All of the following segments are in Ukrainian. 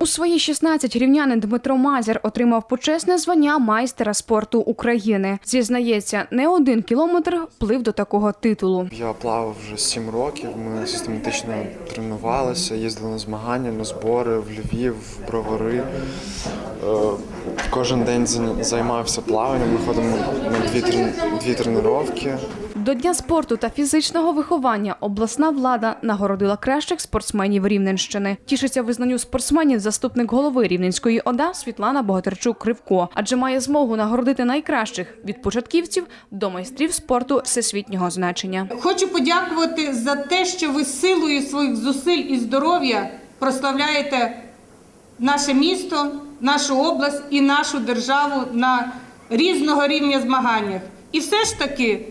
У свої 16 рівнянин Дмитро Мазір отримав почесне звання майстера спорту України. Зізнається, не один кілометр плив до такого титулу. Я плавав вже 7 років. Ми систематично тренувалися, їздили на змагання, на збори в Львів, в Бровари. Кожен день зай- займався плаванням. Ми ходимо на дві, дві тренування. До Дня спорту та фізичного виховання обласна влада нагородила кращих спортсменів Рівненщини. Тішиться визнанню спортсменів заступник голови Рівненської ОДА Світлана Богатирчук Кривко, адже має змогу нагородити найкращих від початківців до майстрів спорту всесвітнього значення. Хочу подякувати за те, що ви силою своїх зусиль і здоров'я прославляєте наше місто, нашу область і нашу державу на різного рівня змаганнях. І все ж таки,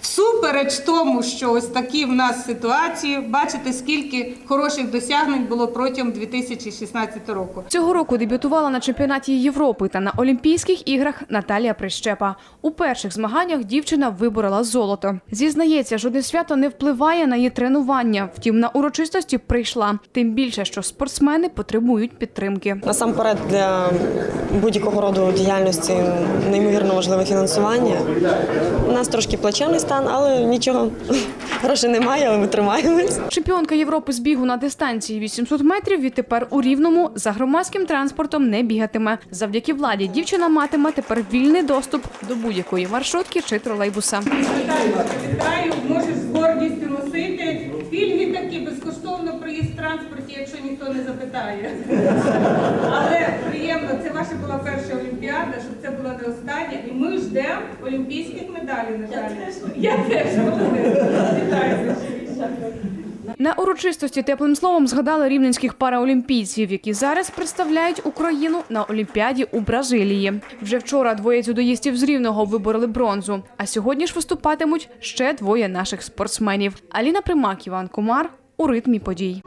всупереч тому, що ось такі в нас ситуації, бачите, скільки хороших досягнень було протягом 2016 року. Цього року дебютувала на чемпіонаті Європи та на Олімпійських іграх Наталія Прищепа. У перших змаганнях дівчина виборола золото. Зізнається, жодне свято не впливає на її тренування. Втім, на урочистості прийшла. Тим більше, що спортсмени потребують підтримки. Насамперед для будь-якого роду діяльності неймовірно важливе фінансування. У нас трошки плачевний стан, але нічого. Грошей немає, але ми тримаємось. Чемпіонка Європи з бігу на дистанції 800 метрів відтепер у Рівному за громадським транспортом не бігатиме. Завдяки владі дівчина матиме тепер вільний доступ до будь-якої маршрутки чи тролейбуса. Вітаю, можеш з гордістю носити. Пільги такі безкоштовно проїзд в транспорті, якщо ніхто не запитає. Але приємно, це ваша була перша олімпіада, щоб це була не остання. І ми ждемо олімпійських медалей, Наталі. Я теж. Вітаю. На урочистості теплим словом згадали рівненських параолімпійців, які зараз представляють Україну на Олімпіаді у Бразилії. Вже вчора двоє дзюдоїстів з Рівного вибороли бронзу. А сьогодні ж виступатимуть ще двоє наших спортсменів: Аліна Примак, Іван Комар у ритмі подій.